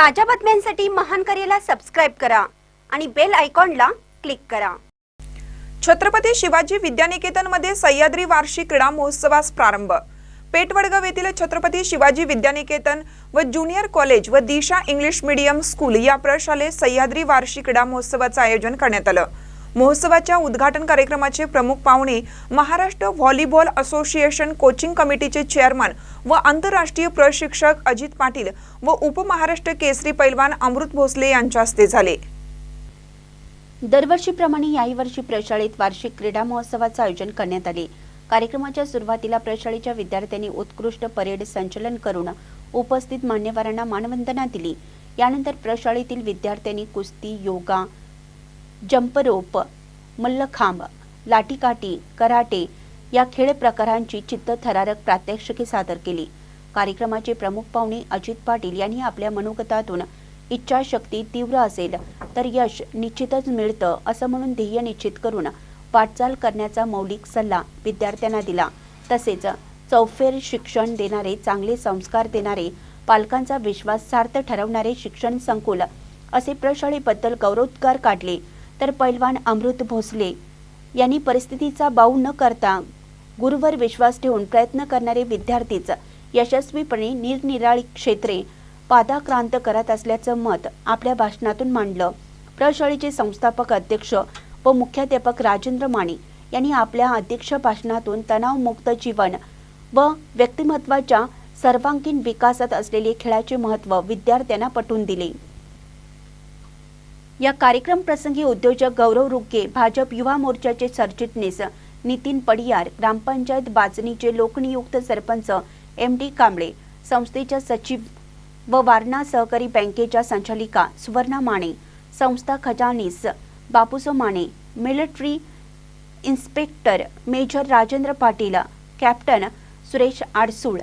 ताज्या बातम्यांसाठी महान करेला सबस्क्राईब करा आणि बेल आयकॉनला क्लिक करा. छत्रपती शिवाजी विद्यानिकेतनमध्ये सह्याद्री वार्षिक क्रीडा महोत्सवास प्रारंभ. पेटवडगाव येथील छत्रपती शिवाजी विद्यानिकेतन व ज्युनियर कॉलेज व दिशा इंग्लिश मीडियम स्कूल या प्रशालेत सह्याद्री वार्षिक क्रीडा महोत्सवाचं आयोजन करण्यात आलं. महोत्सवाच्या उद्घाटन कार्यक्रमाचे प्रमुख पाहुणे महाराष्ट्र व्हॉलीबॉल असोसिएशन कोचिंग कमिटीचे चेअरमन व आंतरराष्ट्रीय प्रशिक्षक अजित पाटील व उपमहाराष्ट्र केसरी पैलवान अमृत भोसले यांच्या हस्ते झाले. दरवर्षीप्रमाणे याही वर्षी प्रशाळेत वार्षिक क्रीडा महोत्सवाचं आयोजन करण्यात आले. कार्यक्रमाच्या सुरुवातीला प्रशाळेच्या विद्यार्थ्यांनी उत्कृष्ट परेड संचलन करून उपस्थित मान्यवरांना मानवंदना दिली. यानंतर प्रशाळेतील विद्यार्थ्यांनी कुस्ती yoga jump rope mallakhamb lathikathi karate या खेळ प्रकारांची चित्तथरारक प्रात्यक्षिके सादर केली. कार्यक्रमाचे प्रमुख पाहुणे अजित पाटील यांनी आपल्या मनोगतातून इच्छाशक्ती तीव्र असेल तर यश निश्चितच मिळतं असं म्हणून ध्येय निश्चित करून वाटचाल करण्याचा मौलिक सल्ला विद्यार्थ्यांना दिला. तसेच चौफेर शिक्षण देणारे चांगले संस्कार देणारे पालकांचा विश्वास सार्थ ठरवणारे शिक्षण संकुल असे प्रशाळेबद्दल गौरवोद्गार काढले. तर पैलवान अमृत भोसले यांनी परिस्थितीचा बाऊ न करता गुरुवर विश्वास ठेवून प्रयत्न करणारे विद्यार्थीच यशस्वीपणे निरनिराळी क्षेत्रे पादाक्रांत करत असल्याचं मत आपल्या भाषणातून मांडलं. प्रशाळेचे संस्थापक अध्यक्ष व मुख्याध्यापक राजेंद्र माने यांनी आपल्या अध्यक्ष भाषणातून तणावमुक्त जीवन व व्यक्तिमत्वाच्या सर्वांगीण विकासात असलेले खेळाचे महत्त्व विद्यार्थ्यांना पटवून दिले. या कार्यक्रम प्रसंगी उद्योजक गौरव रुग्गे भाजप युवा मोर्चाचे सरचिटणीस नितीन पडियार ग्रामपंचायत बाचणीचे लोकनियुक्त सरपंच एम डी कांबळे संस्थेच्या सचिव व वारणा सहकारी बँकेच्या संचालिका सुवर्णा माने संस्था खजानीस Bapuso Mane military inspector major Rajendra Patil captain Suresh Adsul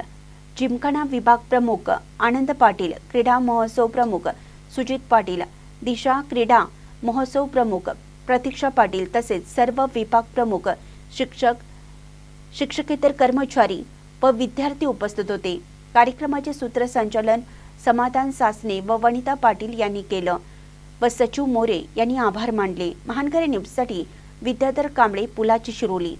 gymkhana विभाग प्रमुख आनंद पाटील क्रीडा महोत्सव प्रमुख सुजित पाटील दिशा क्रीडा महोत्सव प्रमुख प्रतीक्षा पाटील तसेच सर्व विभाग प्रमुख शिक्षक शिक्षकेतर कर्मचारी व विद्यार्थी उपस्थित होते. कार्यक्रमाचे सूत्रसंचालन समाधान सासने व वनिता पाटील यांनी केलं व सचिव मोरे यांनी आभार मानले. महानकरे न्यूजसाठी विद्याधर कांबळे पुलाची शिरोली.